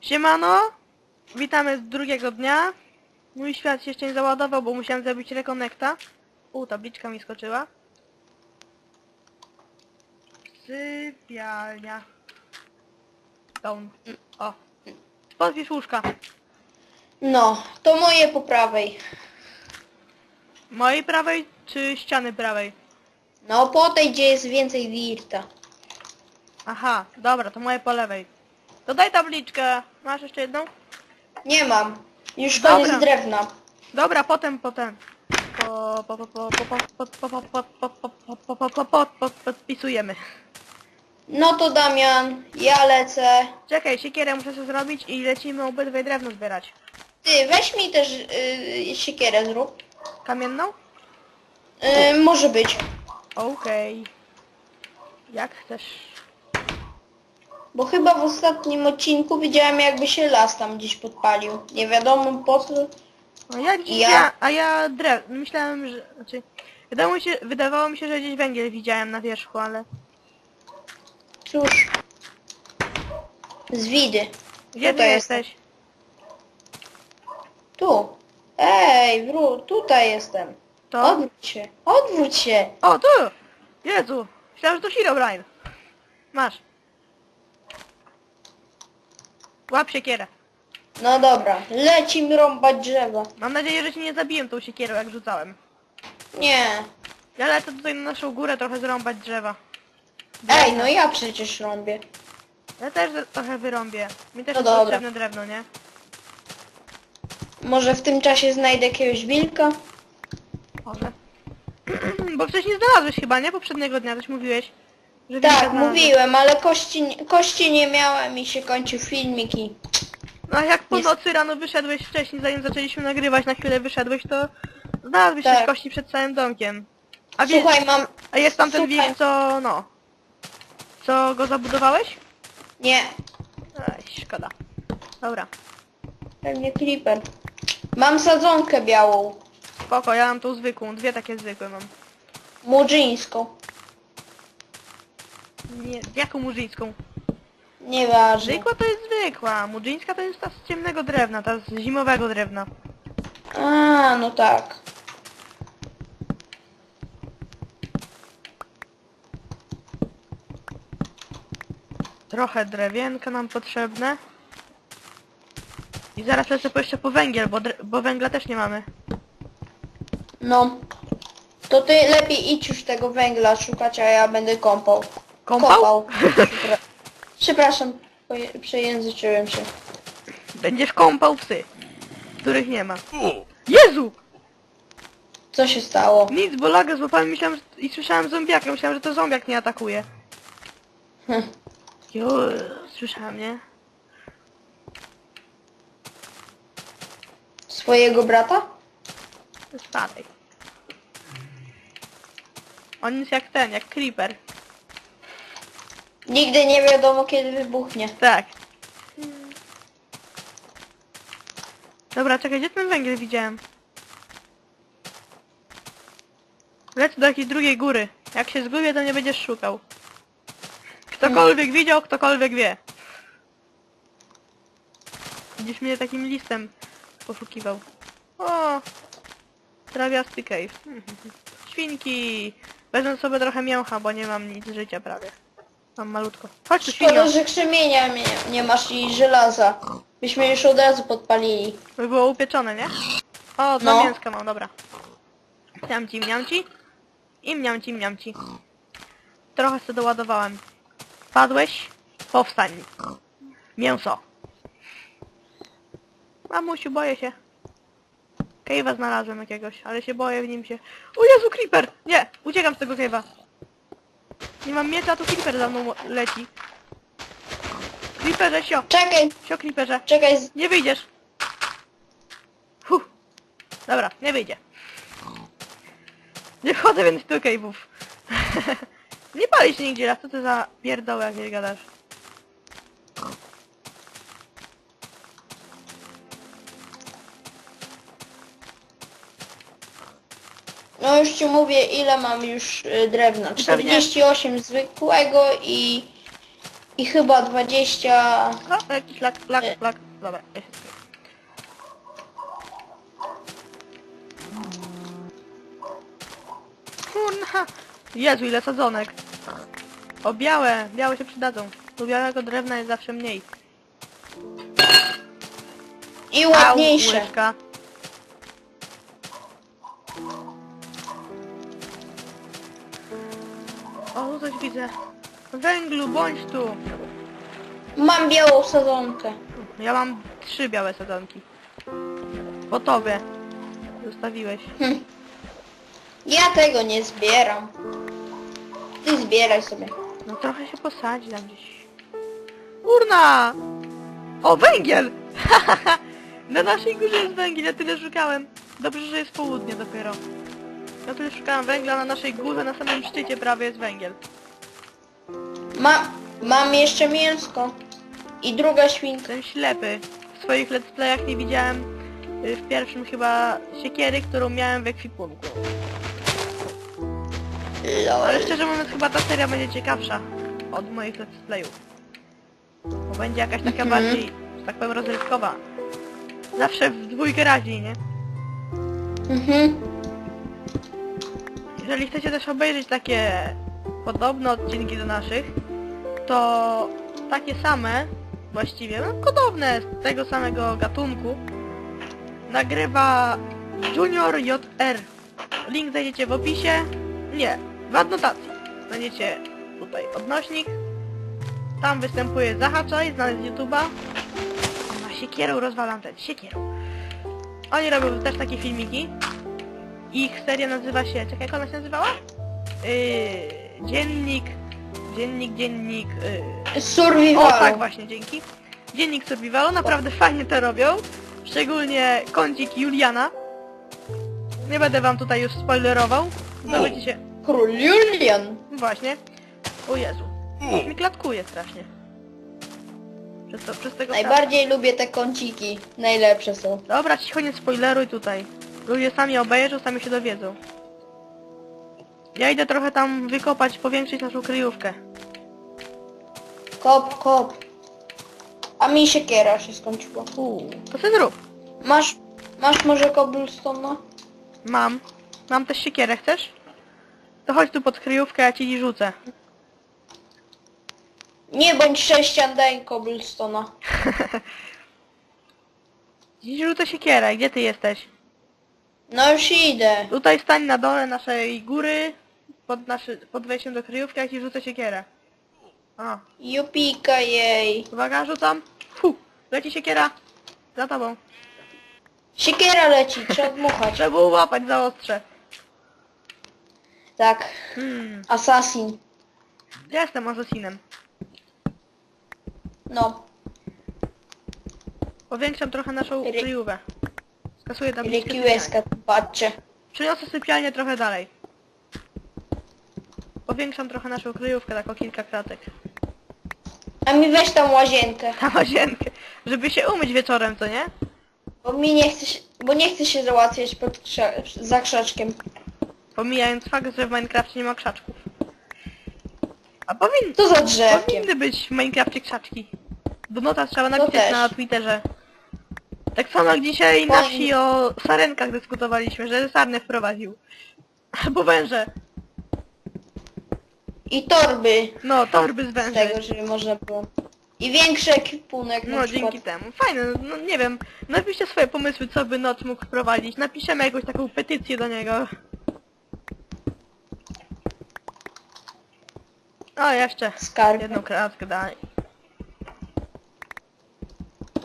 Siemano, witamy z drugiego dnia. Mój świat się jeszcze nie załadował, bo musiałem zrobić rekonekta. U, tabliczka mi skoczyła. Sypialnia. Down. O. Podpisz łóżka. No, to moje po prawej. Mojej prawej czy ściany prawej? No, po tej, gdzie jest więcej wirta. Aha, dobra, to moje po lewej. To daj tabliczkę. Masz jeszcze jedną? Nie mam. Już Dobra. koniec drewna. Dobra, potem, potem. Po, po, po, po, po, po, po, po, po, po, po, po, po, po, po, po, po, podpisujemy. No to Damian, ja lecę. Czekaj, siekierę muszę sobie zrobić i lecimy obydwaj drewno zbierać. Ty, weź mi też yy, siekierę zrób. Kamienną? Yy, może być. Okej. Jak chcesz. Bo chyba w ostatnim odcinku widziałem jakby się las tam gdzieś podpalił. Nie wiadomo po co. No ja Ja- ja... a ja drew... Myślałem, że... Znaczy... Wydawało mi, się, wydawało mi się, że gdzieś węgiel widziałem na wierzchu, ale... Cóż. Z widy. Gdzie ty Tutaj jesteś? Tu. Ej, wró, tutaj jestem. To? Odwróć się. Odwróć się. O, tu! Jezu! Myślałem, że to Herobrine. Masz. Łap siekierę. No dobra, lecimy rąbać drzewa. Mam nadzieję, że cię nie zabiłem tą siekierą, jak rzucałem. Nie. Ja lecę tutaj na naszą górę trochę zrąbać drzewa. Ej, no ja przecież rąbię. Ja też trochę wyrąbię. Mi też No jest dobra. potrzebne drewno, nie? Może w tym czasie znajdę jakiegoś wilka? Może. Bo wcześniej znalazłeś chyba, nie? Poprzedniego dnia coś mówiłeś. Tak, mówiłem, ale kości, kości nie miałem i się kończył filmik i... No a jak po Jest. nocy rano wyszedłeś wcześniej, zanim zaczęliśmy nagrywać, na chwilę wyszedłeś, to znalazłeś Tak. też kości przed całym domkiem. A, wie, Słuchaj, mam... a jest tam ten słuchaj. wilk, co no... Co go zabudowałeś? Nie, Ej, szkoda. Dobra. pewnie creeper. Mam sadzonkę białą, Spoko, ja mam tą zwykłą, dwie takie zwykłe mam. murzyńską. Nie, jaką murzyńską? Nieważne. Zwykła to jest zwykła, murzyńska to jest ta z ciemnego drewna, ta z zimowego drewna. A, no tak. Trochę drewienka nam potrzebne. I zaraz lecę po jeszcze po węgiel, bo, dre- bo węgla też nie mamy. No. To ty lepiej idź już tego węgla szukać, a ja będę kąpał. Kąpał? Kopał. Przepra- Przepraszam, poje- przejęzyczyłem się. Będziesz kąpał psy, których nie ma. Jezu! Co się stało? Nic, bo lagę złapałem myślałem, że... i słyszałem zombiaka, myślałem, że to zombiak nie atakuje. Hm. Jo, słyszałem, nie? Swojego brata? Spadaj. On jest jak ten, jak creeper. Nigdy nie wiadomo kiedy wybuchnie. Tak. Dobra, czekaj, gdzie ten węgiel widziałem? Lecę do jakiejś drugiej góry. Jak się zgubię, to nie będziesz szukał. Ktokolwiek widział, ktokolwiek wie. Będziesz mnie takim listem poszukiwał. O! Trawiasty cave. Świnki! Wezmę sobie trochę mięcha, bo nie mam nic życia prawie. Mam malutko. Chodź tu, świnio! Szkoda, że krzemienia nie, nie masz i żelaza. Byśmy już od razu podpalili. By było upieczone, nie? O, dwa No. mięska mam, dobra. Mniamci, mniamci. I mniamci, mniamci. Trochę sobie doładowałem. Padłeś? Powstań. Mięso. Mamusiu, boję się. Cave'a znalazłem jakiegoś, ale się boję w nim się... O Jezu, Creeper! Nie! Uciekam z tego cave'a. Nie mam miecza, a tu Creeper za mną leci. Creeperze, sio! Czekaj, Sio, Creeperze! czekaj. z- Nie wyjdziesz. Huh. Dobra, nie wyjdzie. Nie wchodzę więc do cave'ów. nie pali się nigdzie raz, co ty za pierdoły jakieś gadasz? No już ci mówię ile mam już y, drewna. 48 zwykłego i I chyba 20... O, jakiś lak, lak, Nie. lak. Dobra. Kurna! Jezu, ile sadzonek. O, białe, białe się przydadzą. Tu białego drewna jest zawsze mniej. I Au, ładniejsze. łyżka. Widzę. Węglu, bądź tu. Mam białą sadzonkę. Ja mam trzy białe sadzonki. Po tobie. Zostawiłeś. Hm. Ja tego nie zbieram. Ty zbieraj sobie. No trochę się posadzi tam gdzieś. Urna! O, węgiel! Na naszej górze jest węgiel, ja tyle szukałem. Dobrze, że jest południe dopiero. Ja tyle szukałem węgla, na naszej górze, na samym szczycie prawie jest węgiel. Ma, mam jeszcze mięsko. I druga świnka. Jestem ślepy. W swoich let's playach nie widziałem y, w pierwszym chyba siekiery, którą miałem w ekwipunku. Ale szczerze mówiąc chyba ta seria będzie ciekawsza od moich let's playów. Bo będzie jakaś taka Mhm. bardziej, że tak powiem, rozrywkowa. Zawsze w dwójkę raźniej, nie? Mhm. Jeżeli chcecie też obejrzeć takie podobne odcinki do naszych, to takie same, właściwie, no podobne z tego samego gatunku, nagrywa Junior JR. Link znajdziecie w opisie. Nie, w adnotacji. Znajdziecie tutaj odnośnik. Tam występuje Zahaczaj, znany z YouTube'a. Ma rozwalam ten, siekierą. Oni robią też takie filmiki. Ich seria nazywa się, czekaj, jak ona się nazywała? Yy, dziennik, dziennik, dziennik, yy, Survival. o tak właśnie, dzięki. Dziennik Survivalu, naprawdę fajnie to robią. Szczególnie kącik Juliana. Nie będę wam tutaj już spoilerował. Dowiecie się... Król Julian. Właśnie. O Jezu. Mi klatkuje strasznie. Przez, to, przez tego Najbardziej lubię te kąciki. Najlepsze są. Dobra, cicho nie spoileruj tutaj. Ludzie sami obejrzą, sami się dowiedzą. Ja idę trochę tam wykopać, powiększyć naszą kryjówkę. Kop, kop. A mi siekiera się skończyła. Uuu, to sobie zrób. Masz, masz może cobblestone'a? Mam. Mam też siekierę, chcesz? To chodź tu pod kryjówkę, ja ci rzucę. Nie bądź sześcian, daj cobblestone'a. Dziś rzucę siekierę, gdzie ty jesteś? No już idę. Tutaj stań na dole naszej góry, pod, naszy, pod wejściem do kryjówki, ja ci rzucę siekierę. O, Jupika jej. uwaga, rzucam. Fu, leci siekiera. Za tobą. Siekiera leci, trzeba dmuchać. Trzeba było łapać za ostrze. Tak. Hmm, Assassin. ja jestem asesinem. No. Powiększam trochę naszą Ry- kryjówkę. Skasuję Requestka, sypialni. patrzcie. Przyniosę sypialnię trochę dalej. Powiększam trochę naszą kryjówkę, tak o kilka kratek. A mi weź tam łazienkę. Na łazienkę. Żeby się umyć wieczorem, co nie? Bo mi nie chce się, bo nie chce się załatwiać pod krza- za krzaczkiem. Pomijając fakt, że w Minecrafcie nie ma krzaczków. A powin... To za drzewkiem. powinny być w Minecrafcie krzaczki. Do nota trzeba To napisać też. na Twitterze. Tak samo jak dzisiaj na wsi o sarenkach dyskutowaliśmy, że sarnę wprowadził. Albo węże. I torby No, torby z węży. tego, żeby można było. I większy ekwipunek na No przykład. dzięki temu. Fajne, no nie wiem. Napiszcie swoje pomysły, co by Noc mógł wprowadzić. Napiszemy jakąś taką petycję do niego. O, jeszcze. Skarb. Jedną kratkę dalej.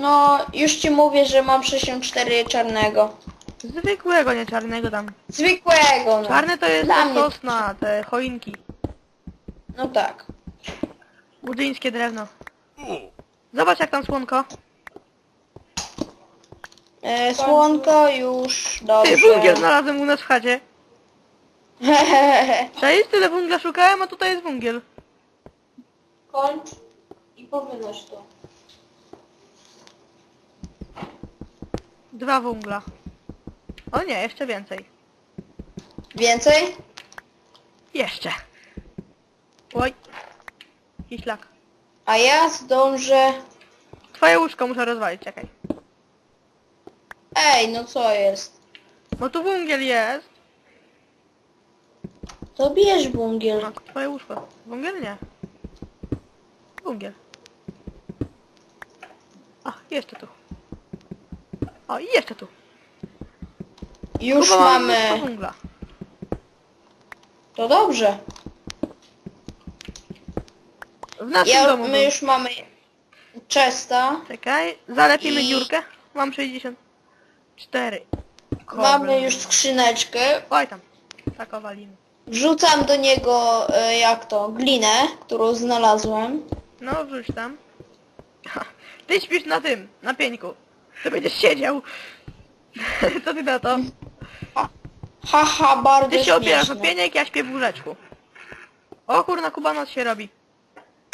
No, już ci mówię, że mam 64 czarnego. Zwykłego, nie czarnego tam. Zwykłego, no. Czarne to jest Dla mnie- sosna, te choinki. No tak. Budzyńskie drewno. Zobacz jak tam słonko. E, słonko już, Ty, dobrze. węgiel znalazłem u nas w chacie. Cześć, tyle węgla szukałem, a tutaj jest węgiel. Kończ i powynoś to. Dwa węgla. O nie, jeszcze więcej. Więcej? Jeszcze. Oj. Jakiś lak. A ja zdążę... Twoje łóżko muszę rozwalić, czekaj. Ej, no co jest? Bo tu węgiel jest. To bierz bungiel. No, twoje łóżko. Węgiel nie. Węgiel. A, jeszcze tu. O, i jeszcze tu. Już Kuba, mamy... węgla. To dobrze. W naszym Ja, domu. my był. już mamy Chesta. Czekaj, zalepimy I- dziurkę. Mam 64. Mamy już skrzyneczkę. Oj tam. Tak owalimy. Wrzucam do niego, e, jak to, glinę, którą znalazłem. No, wrzuć tam. Ha, Ty śpisz na tym, na pieńku. Ty będziesz siedział. Co ty na to? Haha, bardzo Ty się opierasz o śmieszne. pieniek, ja śpię w łóżeczku. O kurna, Kuba noc się robi.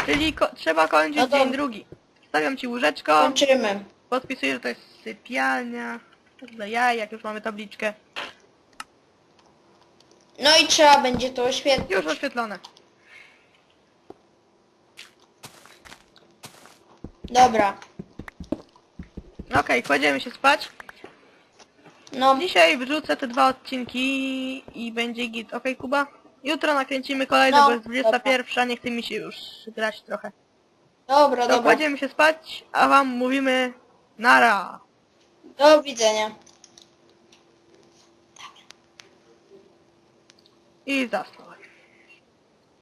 Czyli ko trzeba kończyć No to- dzień drugi. Stawiam ci łóżeczko, Kończymy. podpisuję, że to jest sypialnia. Dla jaj, jak już mamy tabliczkę. No i trzeba będzie to oświetlić. Już oświetlone. Dobra. Okej, kładziemy się spać. No, Dzisiaj wrzucę te dwa odcinki i będzie git. Okej, Kuba? Jutro nakręcimy kolejne, No, bo jest 21, nie chce mi się już grać trochę. dobra, To dobra. kładziemy się spać, a wam mówimy nara. Do widzenia. I zasnął.